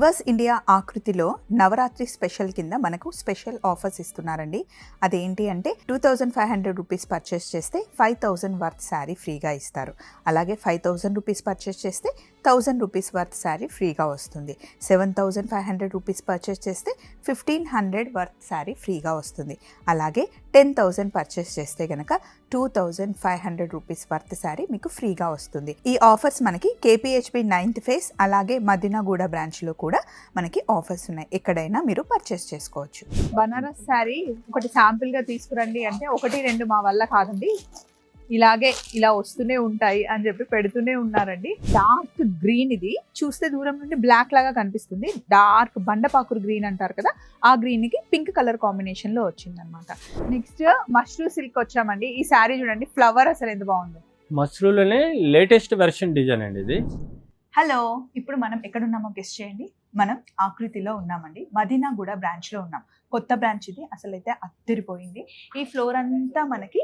Reverse India ఆకృతిలో Navratri special కింద మనకు స్పెషల్ ఆఫర్స్ ఇస్తున్నారండి. అదేంటి అంటే two thousand five hundred rupees purchase చేస్తే ఫైవ్ థౌజండ్ వర్త్ శారీ ఫ్రీగా ఇస్తారు. అలాగే ఫైవ్ థౌజండ్ రూపీస్ పర్చేస్ చేస్తే థౌజండ్ రూపీస్ వర్త్ శారీ ఫ్రీగా వస్తుంది. Seven thousand five hundred rupees purchase చేస్తే ఫిఫ్టీన్ హండ్రెడ్ వర్త్ శారీ ఫ్రీగా వస్తుంది. అలాగే టెన్ థౌజండ్ పర్చేస్ చేస్తే కనుక two thousand five hundred rupees worth sari మీకు ఫ్రీగా వస్తుంది. ఈ ఆఫర్స్ మనకి కేపీహెచ్పి నైన్త్ ఫేస్ అలాగే మదినాగూడ బ్రాంచ్లో కూడా మనకి ఆఫర్స్ ఉన్నాయి. ఎక్కడైనా మీరు పర్చేస్ చేసుకోవచ్చు. బనారస్ శారీ ఒకటి శాంపిల్గా తీసుకురండి అంటే ఒకటి రెండు మా వల్ల కాదండి. ఇలాగే ఇలా వస్తూనే ఉంటాయి అని చెప్పి పెడుతూనే ఉన్నారండి. డార్క్ గ్రీన్ ఇది. చూస్తే దూరం నుండి బ్లాక్ లాగా కనిపిస్తుంది. డార్క్ బండపాకురు గ్రీన్ అంటారు కదా ఆ గ్రీన్కి పింక్ కలర్ కాంబినేషన్లో వచ్చింది అనమాట నెక్స్ట్ మష్రూ సిల్క్ వచ్చామండి. ఈ శారీ చూడండి ఫ్లవర్ అసలు ఎంత బాగుందో. మస్రూలోనే లేటెస్ట్ వెర్షన్ డిజైన్ అండి ఇది. హలో ఇప్పుడు మనం ఎక్కడున్నామో గెస్ట్ చేయండి. మనం ఆకృతిలో ఉన్నామండి. మదీనాగూడ బ్రాంచ్లో ఉన్నాం. కొత్త బ్రాంచ్ ఇది. అసలు అయితే అద్దరిపోయింది ఈ ఫ్లోర్ అంతా మనకి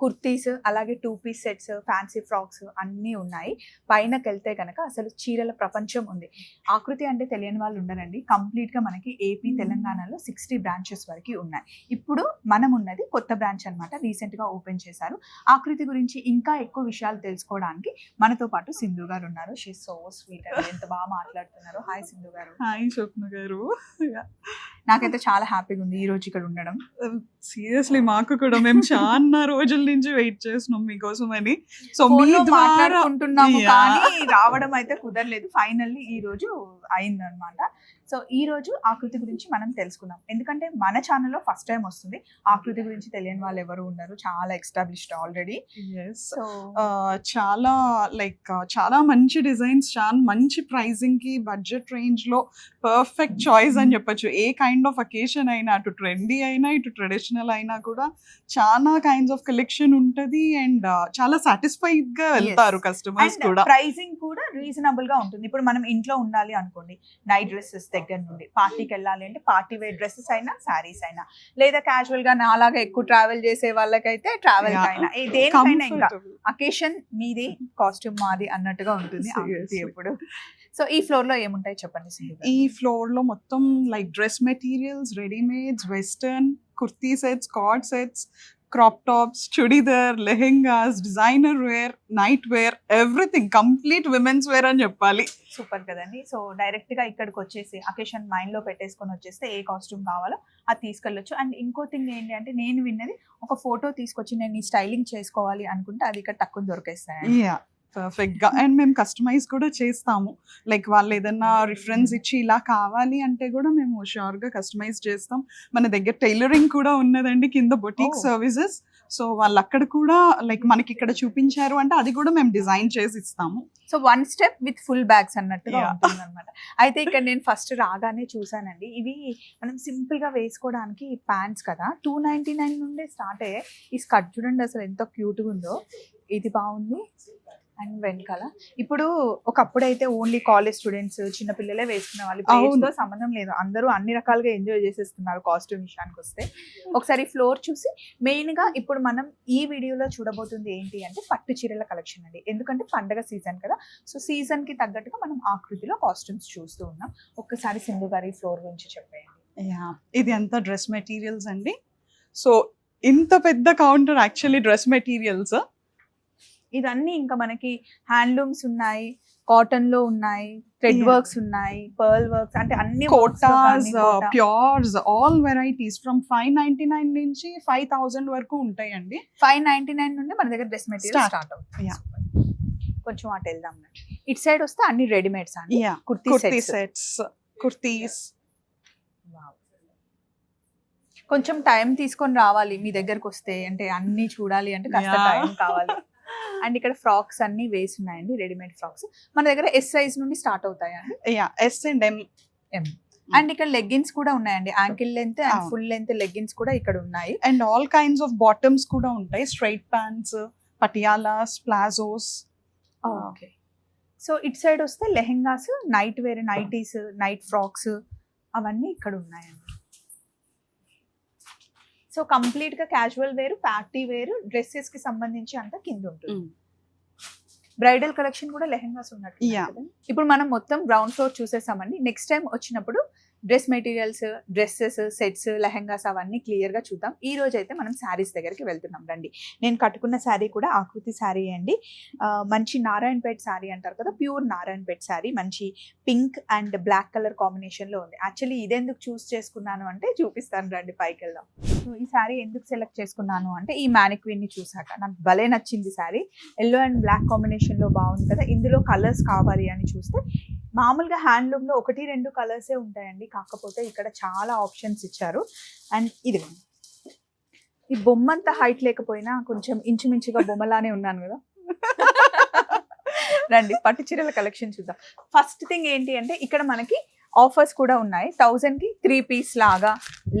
కుర్తీస్ అలాగే two piece sets fancy frocks అన్నీ ఉన్నాయి. పైనకి వెళ్తే కనుక అసలు చీరల ప్రపంచం ఉంది. ఆకృతి అంటే తెలియని వాళ్ళు ఉండరండి. కంప్లీట్గా మనకి ఏపీ తెలంగాణలో సిక్స్టీ బ్రాంచెస్ వరకు ఉన్నాయి. ఇప్పుడు మనం ఉన్నది కొత్త బ్రాంచ్ అనమాట రీసెంట్గా ఓపెన్ చేశారు. ఆకృతి గురించి ఇంకా ఎక్కువ విషయాలు తెలుసుకోవడానికి మనతో పాటు సింధు గారు ఉన్నారు. షీ సో స్వీట్ ఎంత బాగా మాట్లాడుతున్నారు. హాయ్ సింధు గారు హాయ్ స్వప్న గారు నాకైతే చాలా హ్యాపీగా ఉంది ఈ రోజు ఇక్కడ ఉండడం. సీరియస్లీ మాకు కూడా మేము చాలా రోజుల నుంచి వెయిట్ చేస్తున్నాం మీకోసం అని సో మీ ద్వారా మాట్లాడుకుంటున్నాము. కానీ రావడం అయితే కుదరలేదు. ఫైనల్లీ ఈ రోజు అయిందనమాట. సో ఈ రోజు ఆకృతి గురించి మనం తెలుసుకుందాం. ఎందుకంటే మన ఛానల్లో ఫస్ట్ టైం వస్తుంది. ఆకృతి గురించి తెలియని వాళ్ళు ఎవరు ఉండరు. చాలా ఎస్టాబ్లిష్డ్ ఆల్రెడీ. సో చాలా లైక్ చాలా మంచి డిజైన్స్ చాలా మంచి ప్రైజింగ్కి బడ్జెట్ రేంజ్లో పర్ఫెక్ట్ చాయిస్ అని చెప్పొచ్చు. ఏ కైండ్ ఆఫ్ అకేషన్ అయినా అటు ట్రెండీ అయినా ఇటు ట్రెడిషనల్ అయినా కూడా చాలా కైండ్స్ ఆఫ్ కలెక్షన్ ఉంటది. అండ్ చాలా సాటిస్ఫైడ్గా వెళ్తారు కస్టమర్స్ కూడా. ప్రైసింగ్ కూడా రీజనబుల్గా ఉంటుంది. ఇప్పుడు మనం ఇంట్లో ఉండాలి అనుకోండి. నైట్ డ్రెస్సెస్ దగ్గర నుండి పార్టీకి వెళ్ళాలి అంటే పార్టీ వేర్ డ్రెస్సెస్ అయినా శారీస్ అయినా లేదా క్యాజువల్గా నాలాగా ఎక్కువ ట్రావెల్ చేసే వాళ్ళకైతే ట్రావెల్. అయినా దేనికైనా ఇంకా. అకేషన్ మీది కాస్ట్యూమ్ మాది అన్నట్టుగా ఉంటుంది. ఎప్పుడు సో ఈ ఫ్లోర్లో ఏముంటాయి చెప్పండి. ఈ ఫ్లోర్లో మొత్తం like dress materials readymades western kurti sets coord sets crop tops churidar lehengas designer wear night wear everything complete women's wear అని చెప్పాలి. సూపర్ కదండి. సో డైరెక్ట్గా ఇక్కడికి వచ్చేసి అకేషన్ మైండ్లో పెట్టేసుకొని వచ్చేస్తే ఏ కాస్ట్యూమ్ కావాలో అది తీసుకెళ్ళొచ్చు. అండ్ ఇంకో థింగ్ ఏంటి అంటే నేను విన్నది ఒక ఫోటో తీసుకొచ్చి నేను ఈ స్టైలింగ్ చేసుకోవాలి అనుకుంటే అది ఇక్కడ తక్కువ దొరికేస్తాయి యా పర్ఫెక్ట్గా అండ్ మేము కస్టమైజ్ కూడా చేస్తాము. లైక్ వాళ్ళు ఏదన్నా రిఫరెన్స్ ఇచ్చి ఇలా కావాలి అంటే కూడా మేము షూర్గా కస్టమైజ్ చేస్తాం. మన దగ్గర టైలరింగ్ కూడా ఉన్నదండి కింద బొటిక్. సర్వీసెస్ సో వాళ్ళు అక్కడ కూడా లైక్ మనకి ఇక్కడ చూపించారు అంటే అది కూడా మేము డిజైన్ చేసి ఇస్తాము. So one step with full bags అన్నట్టుగా అనమాట అయితే ఇక్కడ నేను ఫస్ట్ రాగానే చూసానండి ఇవి మనం సింపుల్గా వేసుకోవడానికి ప్యాంట్స్ కదా. టూ నైన్టీ నైన్ నుండే స్టార్ట్ అయ్యాయి. ఈ స్కర్ట్ చూడండి అసలు ఎంత క్యూట్గా ఉందో. ఇది బాగుంది. అండ్ వెనకాల. ఇప్పుడు ఒకప్పుడు అయితే ఓన్లీ కాలేజ్ స్టూడెంట్స్ చిన్న పిల్లలే వేసుకునే వాళ్ళు. ఇప్పుడు age అవును. తో సంబంధం లేదు. అందరూ అన్ని రకాలుగా ఎంజాయ్ చేసేస్తున్నారు కాస్ట్యూమ్ విషయానికి వస్తే ఒకసారి ఫ్లోర్ చూసి మెయిన్గా ఇప్పుడు మనం ఈ వీడియోలో చూడబోతుంది ఏంటి అంటే పట్టు చీరల కలెక్షన్ అండి. ఎందుకంటే పండగ సీజన్ కదా. సో సీజన్కి తగ్గట్టుగా మనం ఆకృతిలో కాస్ట్యూమ్స్ చూస్తూ ఉన్నాం. ఒక్కసారి సింధు గారి ఫ్లోర్ గురించి చెప్పేయండి. ఇది అంతా డ్రెస్ మెటీరియల్స్ అండి? సో ఇంత పెద్ద కౌంటర్ యాక్చువల్లీ డ్రెస్ మెటీరియల్స్. ఇదన్నీ ఇంకా మనకి హ్యాండ్లూమ్స్ ఉన్నాయి కాటన్లో ఉన్నాయి థ్రెడ్ Yeah. వర్క్స్ ఉన్నాయి పర్ల్ వర్క్స్ అంటే అన్ని Kotas pures all varieties from five ninety nine నుంచి ఫైవ్ థౌసండ్ వరకు ఉంటాయండి. ఫైవ్ నైన్టీ నైన్ నుండి మన దగ్గర డ్రెస్ మెటీరియల్. స్టార్ట్ అవుతుంది. కొంచెం అటు వెళ్దాం. ఇటు సైడ్ వస్తే అన్ని రెడీమేడ్స్ అండి కుర్తీ సెట్స్ కుర్తీస్. కొంచెం టైం తీసుకొని రావాలి మీ దగ్గరకు వస్తే అంటే అన్ని చూడాలి అంటే కాస్త Yeah. టైం కావాలి. అండ్ ఇక్కడ ఫ్రాక్స్ అన్ని వేసి ఉన్నాయండి రెడీమేడ్ ఫ్రాక్స్. మన దగ్గర ఎస్ సైజ్ నుండి స్టార్ట్ అవుతాయండి yeah S and M and ఇక్కడ లెగ్గిన్స్ కూడా ఉన్నాయండి. Ankle length and. Full length leggings కూడా ఇక్కడ ఉన్నాయి. And all kinds of bottoms కూడా ఉంటాయి. Straight pants patialas palazzos okay so ఇటు సైడ్ వస్తే lehengas night wear nighties night frocks అవన్నీ ఇక్కడ ఉన్నాయండి. సో కంప్లీట్గా క్యాజువల్ వేర్ పార్టీ వేర్ డ్రెస్సెస్కి సంబంధించి అంతా కింద ఉంటుంది. బ్రైడల్ కలెక్షన్ కూడా లెహెంగాస్ ఉన్నట్టు. ఇప్పుడు మనం మొత్తం గ్రౌండ్ ఫ్లోర్ చూసేసామండి. నెక్స్ట్ టైం వచ్చినప్పుడు dress materials dresses sets lehengas అవన్నీ క్లియర్గా చూద్దాం. ఈ రోజు అయితే మనం శారీస్ దగ్గరికి వెళ్తున్నాం. రండి. నేను కట్టుకున్న శారీ కూడా ఆకృతి శారీ అండి. మంచి నారాయణపేట్ శారీ అంటారు కదా ప్యూర్ నారాయణపేట్ శారీ. మంచి పింక్ అండ్ బ్లాక్ కలర్ కాంబినేషన్లో ఉంది. యాక్చువల్లీ ఇదెందుకు చూస్ చేసుకున్నాను అంటే చూపిస్తాను రండి పైకి వెళ్దాం. సో ఈ శారీ ఎందుకు సెలెక్ట్ చేసుకున్నాను అంటే ఈ మ్యానిక్విన్ని చూసాక నాకు భలే నచ్చింది శారీ. ఎల్లో అండ్ బ్లాక్ కాంబినేషన్లో బాగుంది కదా. ఇందులో కలర్స్ కావాలి అని చూస్తే మామూలుగా హ్యాండ్లూమ్లో ఒకటి రెండు కలర్సే ఉంటాయండి. కాకపోతే ఇక్కడ చాలా ఆప్షన్స్ ఇచ్చారు. అండ్ ఇది ఈ బొమ్మ అంత హైట్ లేకపోయినా కొంచెం ఇంచుమించుగా బొమ్మలానే ఉన్నాను కదా. రండి పట్టు చీరల కలెక్షన్ చూద్దాం. ఫస్ట్ థింగ్ ఏంటి అంటే ఇక్కడ మనకి ఆఫర్స్ కూడా ఉన్నాయి. థౌజండ్కి త్రీ పీస్ లాగా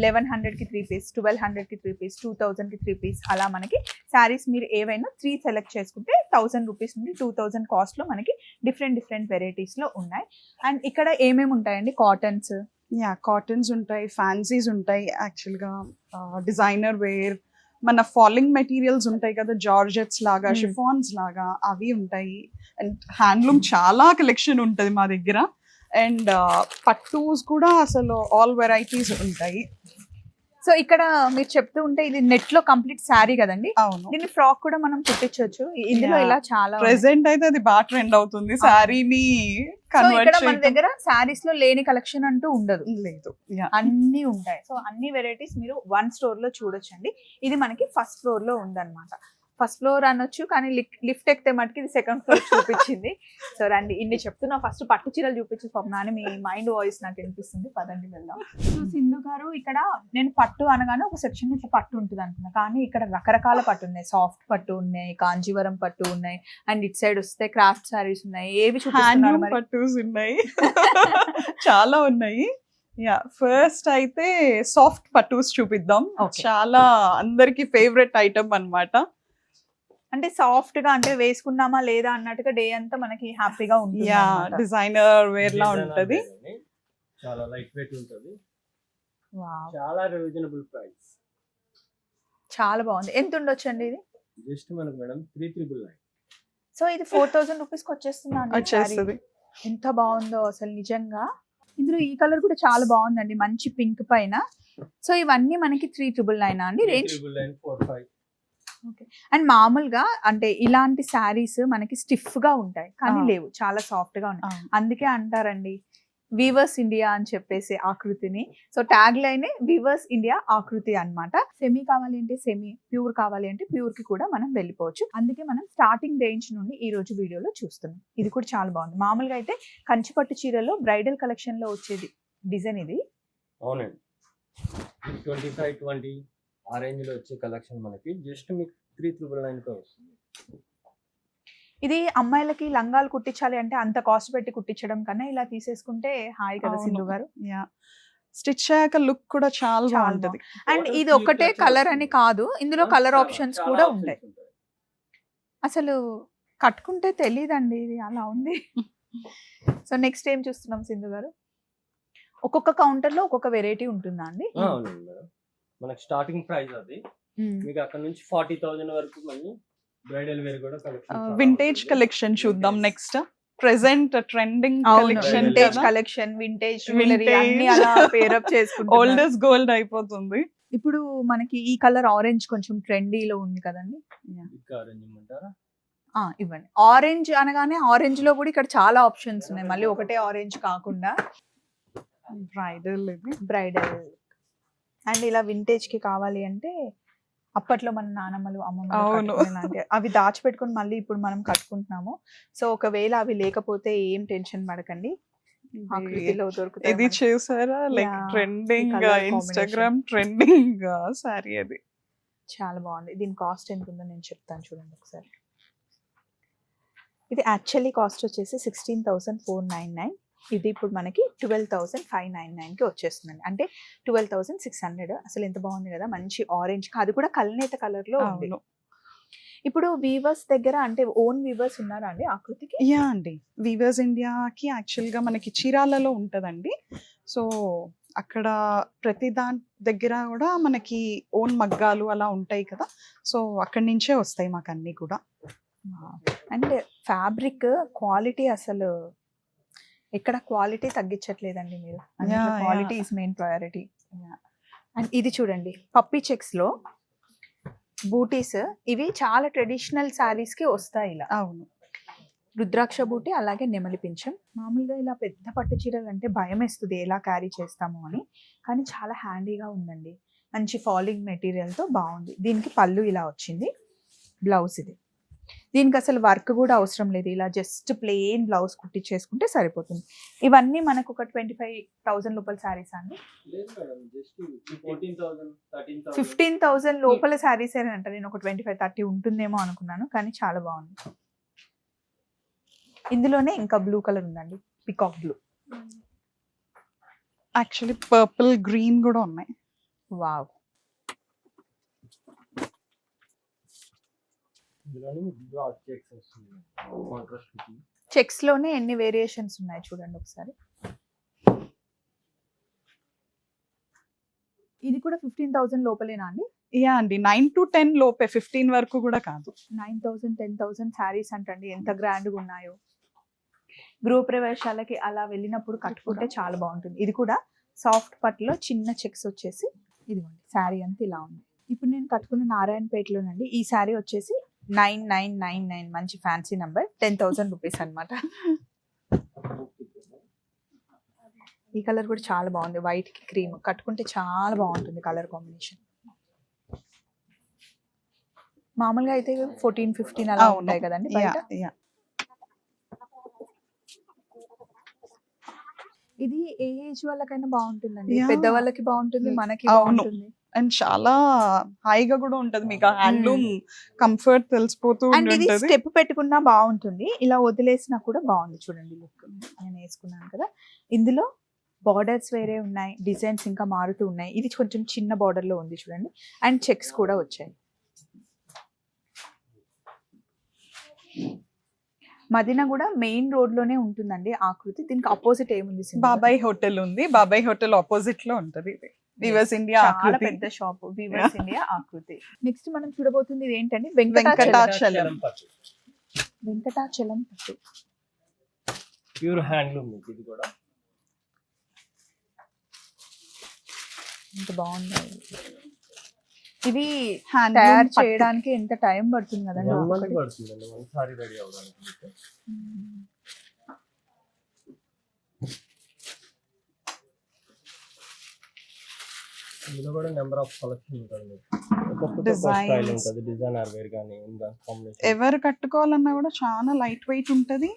లెవెన్ హండ్రెడ్కి త్రీ పీస్ ట్వెల్వ్ హండ్రెడ్కి త్రీ పీస్ టూ థౌజండ్కి త్రీ పీస్ అలా మనకి శారీస్ మీరు ఏవైనా త్రీ సెలెక్ట్ చేసుకుంటే థౌసండ్ రూపీస్ నుండి టూ థౌసండ్ కాస్ట్లో మనకి డిఫరెంట్ డిఫరెంట్ వెరైటీస్లో ఉన్నాయి. అండ్ ఇక్కడ ఏమేమి ఉంటాయండి? కాటన్స్ యా కాటన్స్ ఉంటాయి ఫ్యాన్సీస్ ఉంటాయి యాక్చువల్గా డిజైనర్ వేర్ మన ఫాలింగ్ మెటీరియల్స్ ఉంటాయి కదా జార్జెట్స్ లాగా Hmm. షిఫాన్స్ లాగా అవి ఉంటాయి. అండ్ హ్యాండ్లూమ్ చాలా కలెక్షన్ ఉంటుంది మా దగ్గర. అండ్ పట్టూస్ కూడా అసలు ఆల్ వెరైటీస్ ఉంటాయి. సో ఇక్కడ మీరు చెప్తూ ఉంటే ఇది నెట్లో కంప్లీట్ శారీ కదండి. అవును. దీన్ని ఫ్రాక్ కూడా మనం కుట్టించవచ్చు. ఇందులో. ఇలా చాలా. ప్రెసెంట్ అయితే అది బాగా ట్రెండ్ అవుతుంది. శారీని ఇక్కడ మన దగ్గర శారీస్లో లేని కలెక్షన్ అంటూ ఉండదు. లేదు. అన్ని ఉంటాయి. సో అన్ని వెరైటీస్ మీరు వన్ స్టోర్లో చూడొచ్చండి. ఇది మనకి ఫస్ట్ ఫ్లోర్లో ఉందన్నమాట. ఫస్ట్ ఫ్లోర్ అనొచ్చు కానీ లిఫ్ట్ ఎక్కితే మటుకి ఇది సెకండ్ ఫ్లోర్ చూపించింది. సో రండి ఇన్ని చెప్తున్నా ఫస్ట్ పట్టు చీరలు చూపించు స్వప్న అని మీ మైండ్ వాయిస్ నాకు వినిపిస్తుంది. పదండి వెళ్దాం. సో సింధు గారు ఇక్కడ నేను పట్టు అనగానే ఒక సెక్షన్ ఇట్లా పట్టు ఉంటుంది అనుకున్నా కానీ ఇక్కడ రకరకాల పట్టు ఉన్నాయి. సాఫ్ట్ పట్టు ఉన్నాయి కాంజీవరం పట్టు ఉన్నాయి అండ్ ఇట్ సైడ్ వస్తే క్రాఫ్ట్ సారీస్ ఉన్నాయి. ఏవి చూపిస్తున్నారు? పట్టూస్ ఉన్నాయి. చాలా ఉన్నాయి. యా ఫస్ట్ అయితే సాఫ్ట్ పట్టూస్ చూపిద్దాం. చాలా అందరికి ఫేవరెట్ ఐటమ్ అన్నమాట. అంటే సాఫ్ట్గా అంటే వేసుకున్నామా లేదా అన్నట్టుగా డే అంతా మనకి హ్యాపీగా ఉంటుంది యా. డిజైనర్ వేర్ లా ఉంటది. చాలా లైట్ వెయిట్ ఉంటుంది. చాలా రీజనబుల్ ప్రైస్ చాలా బాగుంది. ఎంత ఉండొచ్చు అండి ఇది? జస్ట్ మనకు madam three triple nine so ఇది ఫోర్ థౌసండ్ రూపీస్కి వచ్చేస్తుందా? వచ్చేస్తుంది. ఎంత బాగుందో అసలు నిజంగా. ఇందులో ఈ కలర్ కూడా చాలా బాగుందండి మంచి పింక్ పైన. సో ఇవన్నీ మనకి త్రీ ట్రిపుల్ నైన్ అండి? Range triple nine four five and మామూలుగా అంటే ఇలాంటి శారీస్ మనకి స్టిఫ్గా ఉంటాయి కానీ. లేవు. చాలా సాఫ్ట్గా ఉన్నాయి అందుకే అంటారండి వీవర్స్ ఇండియా అని చెప్పేసి ఆకృతిని. So tag line weavers India Aakriti అన్నమాట. సెమీ కావాలి అంటే సెమీ ప్యూర్ కావాలి అంటే ప్యూర్కి కూడా మనం వెళ్ళిపోవచ్చు. అందుకే మనం స్టార్టింగ్ రేంజ్ నుండి ఈ రోజు వీడియోలో చూస్తున్నాం. ఇది కూడా చాలా బాగుంది. మామూలుగా అయితే కంచిపట్టు చీరలో బ్రైడల్ కలెక్షన్లో వచ్చేది డిజైన్ ఇది. అవునండి. ట్వంటీ ఫైవ్ ట్వంటీ ఆ రేంజ్లో వచ్చే కలెక్షన్ మనకి జస్ట్ మీకు త్రీ త్రిబుల్ నైన్తో వస్తుంది. ఇది అమ్మాయిలకి లంగాలు కుట్టించాలి అంటే అంత కాస్ట్ పెట్టి కుట్టించడం కన్నా ఇలా తీసేసుకుంటే హాయ్ కదా. సింధు గారు. యా. స్టిచ్ అయ్యాక లుక్ కూడా చాలా బాగుంటది. అండ్ ఇది touches కలర్ అని. కాదు ఇందులో కలర్ ఆప్షన్స్ కూడా ఉంటాయి. అసలు కట్టుకుంటే తెలియదండి ఇది అలా ఉంది. సో నెక్స్ట్ ఏం చూస్తున్నాం సింధు గారు? ఒక్కొక్క కౌంటర్లో ఒక్కొక్క వెరైటీ ఉంటుందా అండి? మనకి స్టార్టింగ్ ప్రైస్ అది. మీకు అక్కడ నుంచి ఫార్టీ థౌజండ్ వరకు మళ్ళీ బ్రైడల్ వేర్ కూడా కలెక్షన్ వింటేజ్ కలెక్షన్ చూద్దాం next present trending collection collection vintage jewellery. అన్ని అలా పేరప్ చేసుకుంటారు ఓల్డెస్ట్ గోల్డ్ అయిపోతుంది. ఇప్పుడు మనకి ఈ కలర్ ఆరెంజ్ కొంచెం ట్రెండీలో ఉంది కదండి. ఇవ్వండి. ఆరెంజ్ అనగానే ఆరెంజ్లో కూడా ఇక్కడ చాలా ఆప్షన్స్ ఉన్నాయి. మళ్ళీ ఒకటే ఆరెంజ్ కాకుండా. బ్రైడల్ ఇది. బ్రైడల్ అండ్ ఇలా వింటేజ్కి కావాలి అంటే అప్పట్లో మన నానమ్మలు అమ్మమ్మలు అవి దాచిపెట్టుకొని మళ్ళీ ఇప్పుడు మనం కట్టుకుంటున్నాము. సో ఒకవేళ అవి లేకపోతే ఏం టెన్షన్ పడకండి. ఇది-. చూసారా? Like trending. Instagram trending sari అది? చాలా బాగుంది. దీని కాస్ట్ ఎంత ఉందో నేను చెప్తాను చూడండి ఒకసారి. ఇది యాక్చువల్లీ కాస్ట్ వచ్చేసి sixteen thousand four nine nine ఇది ఇప్పుడు మనకి ట్వెల్వ్ థౌసండ్ ఫైవ్ నైన్ నైన్కి వచ్చేస్తుందండి. అంటే ట్వెల్వ్ థౌసండ్ సిక్స్ హండ్రెడ్. అసలు ఎంత బాగుంది కదా మంచి ఆరెంజ్ అది కూడా కల్నేత కలర్లో ఉంది. ఇప్పుడు వీవర్స్ దగ్గర అంటే ఓన్ వీవర్స్ ఉన్నారా అండి ఆకృతికి? యా అండి. వీవర్స్ ఇండియాకి యాక్చువల్గా మనకి చీరాలలో ఉంటుందండి. సో అక్కడ ప్రతి దాని దగ్గర కూడా మనకి ఓన్ మగ్గాలు అలా ఉంటాయి కదా. సో అక్కడి నుంచే వస్తాయి మాకు అన్నీ కూడా అండ్ ఫ్యాబ్రిక్ క్వాలిటీ అసలు ఎక్కడ క్వాలిటీ తగ్గించట్లేదండి మీరు. Quality is main priority. And ఇది చూడండి పప్పీ చెక్స్లో బూటీస్ ఇవి చాలా ట్రెడిషనల్ శారీస్కి వస్తాయి ఇలా. అవును. రుద్రాక్ష బూటీ అలాగే నెమలి పింఛం. మామూలుగా ఇలా పెద్ద పట్టు చీరలు అంటే భయం వేస్తుంది ఎలా క్యారీ చేస్తాము అని. కానీ చాలా హ్యాండీగా ఉందండి. మంచి ఫాలింగ్ మెటీరియల్తో బాగుంది. దీనికి పళ్ళు ఇలా వచ్చింది బ్లౌజ్ ఇది. దీనికి అసలు వర్క్ కూడా అవసరం లేదు. ఇలా జస్ట్ ప్లెయిన్ బ్లౌజ్ కుట్టించేసుకుంటే సరిపోతుంది. ఇవన్నీ మనకు ఒక ట్వంటీ ఫైవ్ థౌసండ్ లోపల శారీస్ అండి. ఫిఫ్టీన్ థౌసండ్ లోపల శారీస్ అని అంట. నేను ఒక ట్వంటీ ఫైవ్ థర్టీ ఉంటుందేమో అనుకున్నాను కానీ చాలా బాగుంది. ఇందులోనే ఇంకా బ్లూ కలర్ ఉందండి peacock blue. Actually purple green కూడా ఉన్నాయి. వావ్ ఇందులోనే డాట్ చెక్స్ వస్తుంది కాంట్రాస్ట్ చెక్స్లోనే ఎన్ని వేరియేషన్స్ ఉన్నాయి చూడండి ఒకసారి. ఇది కూడా ఫిఫ్టీన్ థౌసండ్ లోపలేనా అండి? యా అండి నైన్ టు టెన్ లోపే ఫిఫ్టీన్ వరకు కూడా కాదు. Nine thousand ten thousand saris అంటండి ఎంత గ్రాండ్గా ఉన్నాయో. గృహ ప్రవేశాలకి అలా వెళ్ళినప్పుడు కట్టుకుంటే చాలా బాగుంటుంది. ఇది కూడా సాఫ్ట్ పట్టులో చిన్న చెక్స్ వచ్చేసి ఇదిగోండి శారీ అంతా ఇలా ఉంది. ఇప్పుడు నేను కట్టుకున్న నారాయణపేటలోనండి ఈ శారీ వచ్చేసి నైన్ నైన్ నైన్ నైన్ మంచి fancy number. Ten thousand rupees అనమాట ఈ కలర్ కూడా చాలా బాగుంది. వైట్కి క్రీమ్ కట్టుకుంటే చాలా బాగుంటుంది కలర్ కాంబినేషన్. మామూలుగా అయితే ఫోర్టీన్ ఫిఫ్టీన్ అలా. ఉంటాయి కదండి ఇది ఏ ఏజ్ వాళ్ళకైనా బాగుంటుందండి. పెద్ద వాళ్ళకి బాగుంటుంది. మనకి. బాగుంటుంది. అండ్ చాలా హాయిగా కూడా ఉంటది. మీకు హ్యాండ్లూమ్ కంఫర్ట్ తెలిసిపోతూ అండ్ ఇది ఉంటది స్టెప్ పెట్టుకున్నా బాగుంటుంది. ఇలా వదిలేసినా కూడా బాగుంది చూడండి లుక్. నేను వేసుకున్నాను కదా. ఇందులో బార్డర్స్ వేరే ఉన్నాయి. డిజైన్స్ ఇంకా మారుతూ ఉన్నాయి. ఇది కొంచెం చిన్న బార్డర్లో ఉంది చూడండి. అండ్ చెక్స్ కూడా వచ్చాయి. మదిన కూడా మెయిన్ రోడ్లోనే ఉంటుందండి ఆకృతి. దీనికి అపోజిట్ ఏముంది? బాబాయ్ హోటల్ ఉంది. బాబాయ్ హోటల్ ఆపోజిట్లో ఉంటది ఇది. వివర్స్ ఇండియా చాలా పెద్ద shop weavers India Aakriti next మనం చూడబోతుంది ఇది ఏంటండి వెంకటాచలం వెంకటాచలం. వెంకటాచలం పట్టు. ప్యూర్ హ్యాండ్లూమ్ ఇది కూడా. ఎంత బాగుంది. హ్యాండ్ తయారు చేయడానికి ఎంత టైం పడుతుంది కదండి? సారీ రెడీ అవ్వడానికి మీకు. మ్మ్. ఇందులో కూడా నెంబర్ ఆఫ్ కలెక్షన్ ఉంటుంది. స్టైల్ ఉంటుంది. డిజైనర్ వేర్ కానీ ఎవరు కట్టుకోవాలన్నా కూడా చాలా లైట్ వెయిట్ ఉంటది.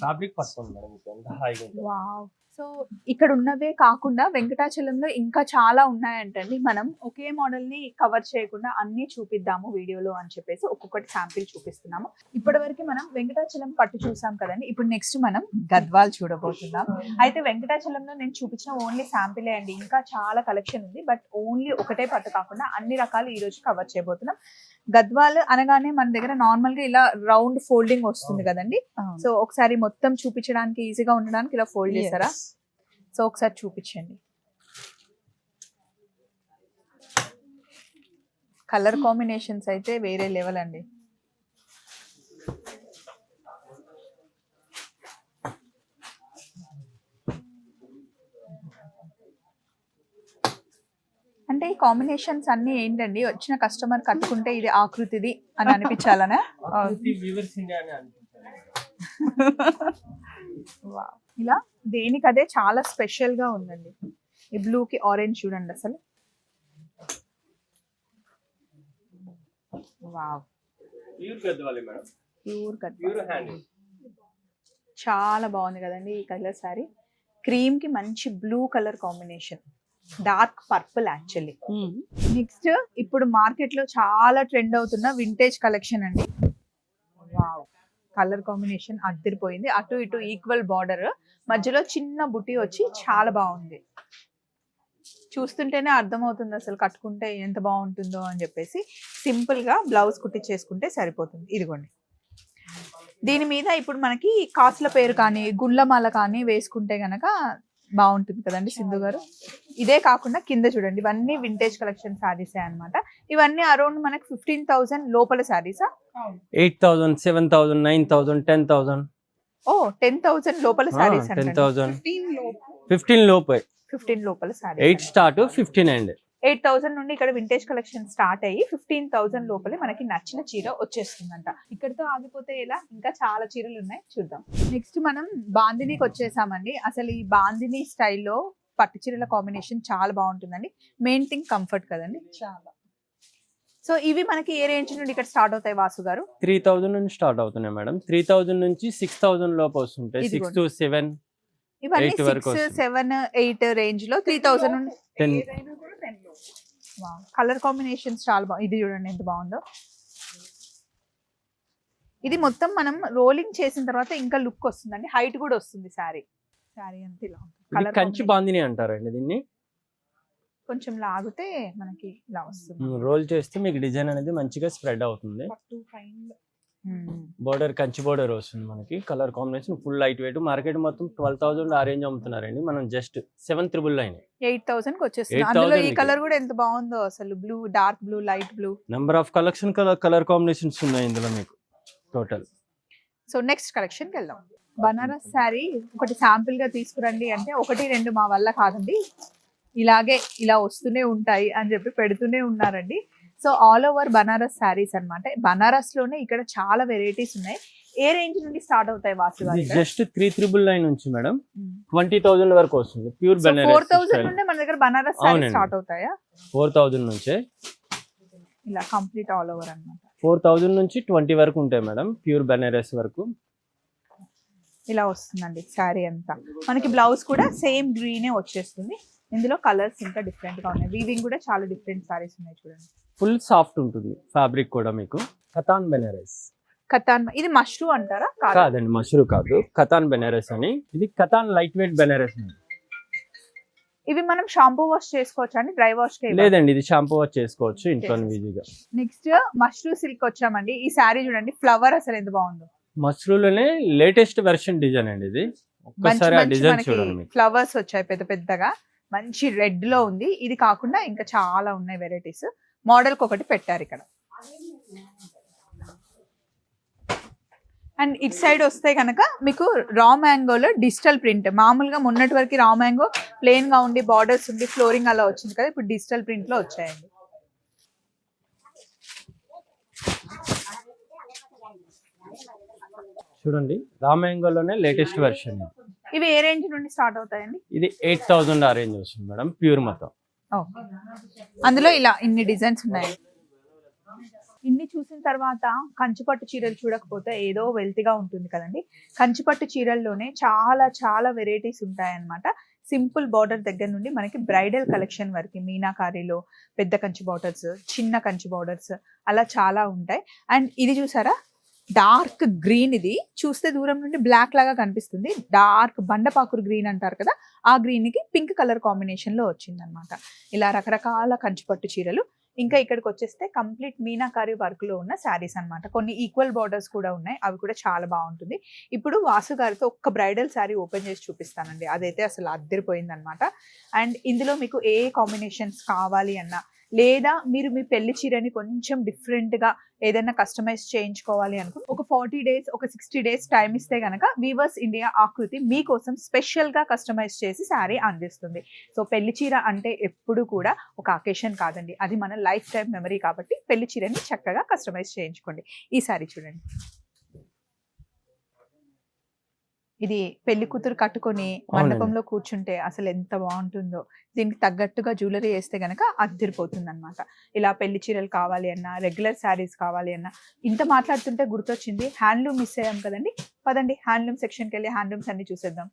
ఫ్యాబ్రిక్ పట్టుకోండి మేడం మీకు ఎంత హాయిగా ఉంటుంది. వావ్. సో ఇక్కడ ఉన్నవే కాకుండా వెంకటాచలంలో ఇంకా చాలా ఉన్నాయంటండి. మనం ఒకే మోడల్ని కవర్ చేయకుండా అన్ని చూపిద్దాము వీడియోలో అని చెప్పేసి ఒక్కొక్కటి శాంపిల్ చూపిస్తున్నాము. ఇప్పటి వరకు మనం వెంకటాచలం పట్టు చూసాం కదండి. ఇప్పుడు నెక్స్ట్ మనం గద్వాల్ చూడబోతున్నాం. అయితే వెంకటాచలంలో నేను చూపించిన ఓన్లీ శాంపిలే అండి. ఇంకా చాలా కలెక్షన్ ఉంది. బట్ ఓన్లీ ఒకటే పట్టు కాకుండా అన్ని రకాలు ఈ రోజు కవర్ చేయబోతున్నాం. గద్వాల్ అనగానే మన దగ్గర నార్మల్గా ఇలా రౌండ్ ఫోల్డింగ్ వస్తుంది కదండి. సో ఒకసారి మొత్తం చూపించడానికి ఈజీగా ఉండడానికి ఇలా ఫోల్డ్ చేశారా? Yes. సో ఒకసారి చూపించండి. కలర్ కాంబినేషన్స్ అయితే వేరే లెవెల్ అండి. ఈ కాంబినేషన్స్ అన్ని ఏంటండి? వచ్చిన కస్టమర్ కట్టుకుంటే ఇది ఆకృతిది అని అనిపించాలనా. ఇలా దేనికి అదే చాలా స్పెషల్గా ఉందండి. ఈ బ్లూ కి ఆరెంజ్ చూడండి అసలు. వావ్ ప్యూర్ చాలా బాగుంది కదండి ఈ కలర్ సారీ క్రీమ్కి మంచి blue colour combination dark purple actually. Next ఇప్పుడు మార్కెట్లో చాలా ట్రెండ్ అవుతున్న వింటేజ్ కలెక్షన్ అండి. వావ్ కలర్ కాంబినేషన్ అద్దరిపోయింది. అటు ఇటు ఈక్వల్ బార్డర్. మధ్యలో చిన్న బుట్టి వచ్చి చాలా బాగుంది. చూస్తుంటేనే అర్థమవుతుంది అసలు కట్టుకుంటే ఎంత బాగుంటుందో అని చెప్పేసి. సింపుల్గా బ్లౌజ్ కుట్టించేసుకుంటే సరిపోతుంది. ఇదిగోండి. దీని మీద ఇప్పుడు మనకి కాసుల పేరు కానీ గుళ్ళమాల కానీ వేసుకుంటే గనక బాగుంటుంది కదండి సింధు గారు. ఇదే కాకుండా కింద చూడండి ఇవన్నీ వింటేజ్ కలెక్షన్ శారీసే అన్నమాట. ఇవన్నీ అరౌండ్ మనకి ఫిఫ్టీన్ థౌసండ్ లోపల శారీసా eight thousand seven thousand nine thousand ten thousand ఓ టెన్ థౌసండ్ లోపల శారీస్ టెన్ థౌసండ్ ఫిఫ్టీన్ లోపు. ఫిఫ్టీన్ లోపు. ఫిఫ్టీన్ లోపల sari eight start fifteen and eight thousand నుండి ఇక్కడ వింటేజ్ కలెక్షన్ స్టార్ట్ అయ్యి ఫిఫ్టీన్ థౌసండ్ లోపలే మనకి నచ్చిన చీర వచ్చేస్తుందంట. ఇక్కడితో ఆగిపోతే ఎలా? ఇంకా చాలా చీరలు ఉన్నాయి. చూద్దాం. నెక్స్ట్ మనం బాందినీకి వచ్చేసామండి. అసలు ఈ బాందిని స్టైల్లో పట్టు చీరల కాంబినేషన్ చాలా బాగుంటుందండి. మెయిన్ థింగ్ కంఫర్ట్ కదండి. చాలా. సో ఇవి మనకి ఏ రేంజ్ నుండి ఇక్కడ స్టార్ట్ అవుతాయి వాసు గారు? త్రీ థౌసండ్ నుంచి స్టార్ట్ అవుతున్నాయి మేడం. త్రీ థౌసండ్ నుంచి సిక్స్ థౌసండ్ లోపు వస్తుంటాయి. సిక్స్. టు సెవెన్ ఇవన్నీ సిక్స్. సెవెన్ ఎయిట్ రేంజ్లో త్రీ థౌసండ్ టెన్ ఏదైనా కూడా టెన్ లోపు కలర్ కాంబినేషన్స్ చాలా బాగుంది ఇది చూడండి ఎంత బాగుందో. ఇది మొత్తం మనం రోలింగ్ చేసిన తర్వాత ఇంకా లుక్ వస్తుందండి. హైట్ కూడా వస్తుంది శారీ. శారీ అంతా ఇలా కలర్ కంచి బాందిని అంటారండి దీన్ని. కొంచెం లాగితే మనకి ఇలా వస్తుంది. రోల్ చేస్తే మీకు డిజైన్ అనేది మంచిగా స్ప్రెడ్ అవుతుంది. బోర్డర్ కంచి బోర్డర్ వస్తుంది మనకి. Colour combination full light weight. Market మొత్తం ట్వెల్వ్ థౌసండ్ ఆ రేంజ్ అమ్ముతున్నారండి. మనం just seven triple nine. Eight thousand వచ్చేస్తుంది. 8,000 అందులో ఈ. కలర్ కూడా ఎంత బాగుందో అసలు. Blue dark blue light blue. Number of collection colour combinations ఉన్నాయి ఇందులో మీకు. టోటల్ సో నెక్స్ట్ కలెక్షన్కి వెళ్దాం. బనారస్ శారీ ఒకటి శాంపిల్గా తీసుకురండి అంటే ఒకటి రెండు మా వల్ల కాదండి. ఇలాగే ఇలా వస్తూనే ఉంటాయి అని చెప్పి పెడుతూనే ఉన్నారండి. So all over Banaras saris అన్నమాట. బనారస్లోనే ఇక్కడ చాలా వెరైటీస్ ఉన్నాయి. ఏ రేంజ్ నుండి స్టార్ట్ అవుతాయి Vasu just three triple nine నుంచి మేడం. ట్వంటీ థౌసండ్ వరకు వస్తుంది. ప్యూర్ ఫోర్ బెనారస్ థౌసండ్ నుండి మన దగ్గర బనారస్. స్టార్ట్ అవుతాయా? ఫోర్ థౌసండ్ నుంచే. ఇలా కంప్లీట్ ఆల్ ఓవర్ అన్నమాట. ఫోర్ థౌసండ్ నుంచి ట్వంటీ వరకు ఉంటాయి మేడం ప్యూర్ బెనారస్ వరకు. ఇలా వస్తుందండి శారీ అంతా. మనకి బ్లౌజ్ కూడా సేమ్ గ్రీనే వచ్చేస్తుంది. ఇందులో కలర్స్ ఇంకా డిఫరెంట్గా ఉన్నాయి. వీవింగ్ కూడా చాలా డిఫరెంట్ సారీస్ ఉన్నాయి చూడండి. ఫుల్ సాఫ్ట్ ఉంటుంది ఫ్యాబ్రిక్ కూడా మీకు. కథాన్ బెనారస్. కతాన్ ఇది మష్రూ అంటారా? కాదా? కాదండి మష్రూ కాదు. కథాన్ బెనారస్ అని. ఇది కథాన్ లైట్ వెయిట్ బెనారస్ అండి. ఇవి మనం షాంపూ వాష్ చేసుకోవచ్చా అండి? డ్రై వాష్ లేదండి ఇది షాంపూ వాష్ చేసుకోవచ్చు ఇంట్లో ఈజీగా. నెక్స్ట్ మష్రూ సిల్క్ వచ్చామండి. ఈ శారీ చూడండి ఫ్లవర్ అసలు ఎంత బాగుందో. మష్రూలోనే లేటెస్ట్ వెర్షన్ డిజైన్ అండి ఇది. ఒక్కసారి ఆ డిజైన్ చూడండి ఫ్లవర్స్ వచ్చాయి పెద్ద పెద్దగా. మంచి రెడ్లో ఉంది. ఇది కాకుండా ఇంకా చాలా ఉన్నాయి వెరైటీస్. మోడల్కి ఒకటి పెట్టారు ఇక్కడ. అండ్ ఇట్ సైడ్ వస్తే కనుక మీకు రా మ్యాంగోలో డిజిటల్ ప్రింట్. మామూలుగా మొన్నటి వరకు రా మ్యాంగో ప్లెయిన్గా ఉండి బార్డర్స్ ఉండి ఫ్లోరింగ్ అలా వచ్చింది కదా ఇప్పుడు డిజిటల్ ప్రింట్లో వచ్చాయండి. చూడండి రామాయంగోలోనే లేటెస్ట్ వెర్షన్ ఇవి ఏ రేంజ్ నుండి స్టార్ట్ అవుతాయండి? ఇది ఎయిట్ థౌసండ్ ఆ రేంజ్ వస్తుంది మేడం ప్యూర్ మొత్తం. అందులో ఇలా ఇన్ని డిజైన్స్ ఉన్నాయి. ఇన్ని చూసిన తర్వాత కంచిపట్టు చీరలు చూడకపోతే ఏదో వెల్తిగా ఉంటుంది కదండి. కంచిపట్టు చీరల్లోనే చాలా చాలా వెరైటీస్ ఉంటాయన్నమాట. సింపుల్ బార్డర్ దగ్గర నుండి మనకి బ్రైడల్ కలెక్షన్ వరకు మీనాకారీలో పెద్ద కంచి బార్డర్స్ చిన్న కంచి బార్డర్స్ అలా చాలా ఉంటాయి. అండ్ ఇది చూసారా? డార్క్ గ్రీన్ ఇది. చూస్తే దూరం నుండి బ్లాక్ లాగా కనిపిస్తుంది. డార్క్ బండపాకురు గ్రీన్ అంటారు కదా ఆ గ్రీన్కి పింక్ కలర్ కాంబినేషన్లో వచ్చిందనమాట ఇలా రకరకాల కంచిపట్టు చీరలు. ఇంకా ఇక్కడికి వచ్చేస్తే కంప్లీట్ మీనాకారి వర్క్లో ఉన్న శారీస్ అన్నమాట. కొన్ని ఈక్వల్ బార్డర్స్ కూడా ఉన్నాయి. అవి కూడా చాలా బాగుంటుంది. ఇప్పుడు వాసు గారితో ఒక్క బ్రైడల్ శారీ ఓపెన్ చేసి చూపిస్తానండి. అదైతే అసలు అద్దరిపోయింది అనమాట అండ్ ఇందులో మీకు ఏ కాంబినేషన్స్ కావాలి అన్నా లేదా మీరు మీ పెళ్ళి చీరని కొంచెం డిఫరెంట్గా గా ఏదైనా కస్టమైజ్ చేయించుకోవాలి అనుకుంటే ఒక ఫార్టీ డేస్ ఒక సిక్స్టీ డేస్ టైం ఇస్తే గనక వీవర్స్ ఇండియా ఆకృతి మీకోసం స్పెషల్గా కస్టమైజ్ చేసి శారీ అందిస్తుంది. సో పెళ్ళి చీర అంటే ఎప్పుడు కూడా ఒక అకేషన్ కాదండి. అది మన లైఫ్ టైం మెమరీ కాబట్టి పెళ్ళి చీరని చక్కగా కస్టమైజ్ చేయించుకోండి. ఈ శారీ చూడండి. ఇది పెళ్ళి కూతురు కట్టుకొని మండపంలో కూర్చుంటే అసలు ఎంత బాగుంటుందో. దీనికి తగ్గట్టుగా జ్యువెలరీ వేస్తే గనక అద్దరిపోతుంది అనమాట ఇలా పెళ్ళి చీరలు కావాలి అన్నా రెగ్యులర్ శారీస్ కావాలి అన్నా. ఇంత మాట్లాడుతుంటే గుర్తొచ్చింది హ్యాండ్లూమ్ మిస్ అయ్యాం కదండి. పదండి హ్యాండ్లూమ్ సెక్షన్కి వెళ్ళి హ్యాండ్లూమ్స్ అన్ని చూసేద్దాం.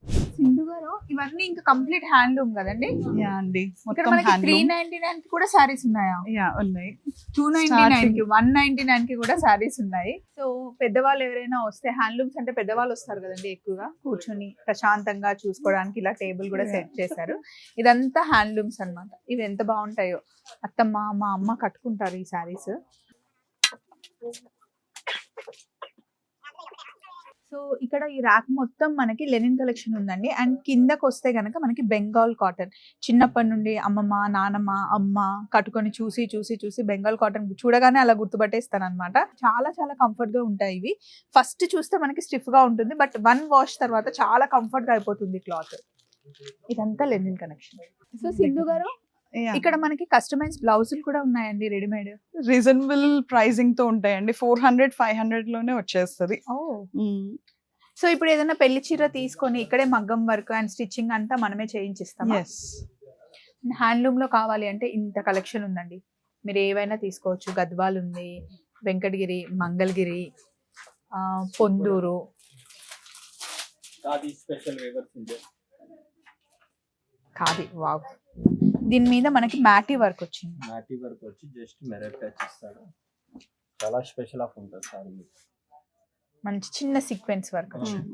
గారు ఇవన్నీ ఇంకా కంప్లీట్ హ్యాండ్లూమ్ కదండి? యా అండి. ఇక్కడ మొత్తం మనకి త్రీ హ్యాండ్లూమ్. నైన్టీ నైన్కి కూడా శారీస్ ఉన్నాయా? యా ఉన్నాయి. Two ninety nine. కి వన్ నైన్టీ నైన్కి కూడా శారీస్ ఉన్నాయి. సో పెద్దవాళ్ళు ఎవరైనా వస్తే హ్యాండ్లూమ్స్ అంటే పెద్దవాళ్ళు వస్తారు కదండి ఎక్కువగా. కూర్చొని ప్రశాంతంగా చూసుకోవడానికి ఇలా టేబుల్ కూడా. సెట్ చేశారు. ఇదంతా హ్యాండ్లూమ్స్ అన్నమాట. ఇవి ఎంత బాగుంటాయో. అత్తమ్మ మా అమ్మ కట్టుకుంటారు ఈ శారీస్. సో ఇక్కడ ఈ ర్యాక్ మొత్తం మనకి లెనిన్ కలెక్షన్ ఉందండి. అండ్ కిందకు వస్తే గనక మనకి బెంగాల్ కాటన్ చిన్నప్పటి నుండి అమ్మమ్మ నానమ్మ అమ్మ కట్టుకొని చూసి చూసి చూసి బెంగాల్ కాటన్ చూడగానే అలా గుర్తుపట్టేస్తాను అనమాట చాలా చాలా కంఫర్ట్గా ఉంటాయి ఇవి. ఫస్ట్ చూస్తే మనకి స్టిఫ్గా ఉంటుంది బట్ వన్ వాష్ తర్వాత చాలా కంఫర్ట్గా అయిపోతుంది క్లాత్ ఇదంతా లెనిన్ కనెక్షన్ సో సింధు గారు ఇక్కడ మనకి కస్టమైజ్ బ్లౌజులు కూడా ఉన్నాయండి రెడీమేడ్ రీజనబుల్ ప్రైజింగ్తో ఉంటాయండి. ఫోర్ హండ్రెడ్ ఫైవ్ హండ్రెడ్లోనే వచ్చేస్తుంది. సో ఇప్పుడు ఏదైనా పెళ్ళి చీర తీసుకొని ఇక్కడే మగ్గం వర్క్ అండ్ స్టిచ్చింగ్ అంతా మనమే చేయించిస్తాం ఎస్ హ్యాండ్లూమ్లో కావాలి అంటే ఇంత కలెక్షన్ ఉందండి. మీరు ఏవైనా తీసుకోవచ్చు. గద్వాల్ ఉంది వెంకటగిరి మంగళగిరి పొందూరు అది స్పెషల్ వేవర్స్ ఉంది కాది వావ్. దీని మీద మనకి మ్యాటీ వర్క్ వచ్చింది. నాటి వర్క్ వచ్చి జస్ట్ మెరర్ టచ్ ఇస్తాడు. చాలా స్పెషల్ ఆఫ్ ఉంటుంది సార్ మీకు మంచి చిన్న సీక్వెన్స్ వర్క్ వచ్చింది.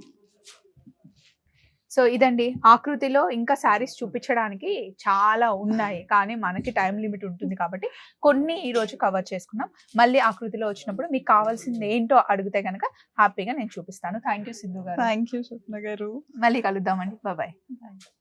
సో ఇదండి ఆకృతిలో ఇంకా శారీస్ చూపించడానికి చాలా ఉన్నాయి కానీ మనకి టైం లిమిట్ ఉంటుంది కాబట్టి కొన్ని ఈ రోజు కవర్ చేసుకున్నాం. మళ్ళీ ఆకృతిలో వచ్చినప్పుడు మీకు కావాల్సింది ఏంటో అడిగితే కనుక హ్యాపీగా నేను చూపిస్తాను. థ్యాంక్ యూ సిద్ధు గారు. థ్యాంక్ యూ స్వప్న గారు. మళ్ళీ కలుద్దామండి. బాయ్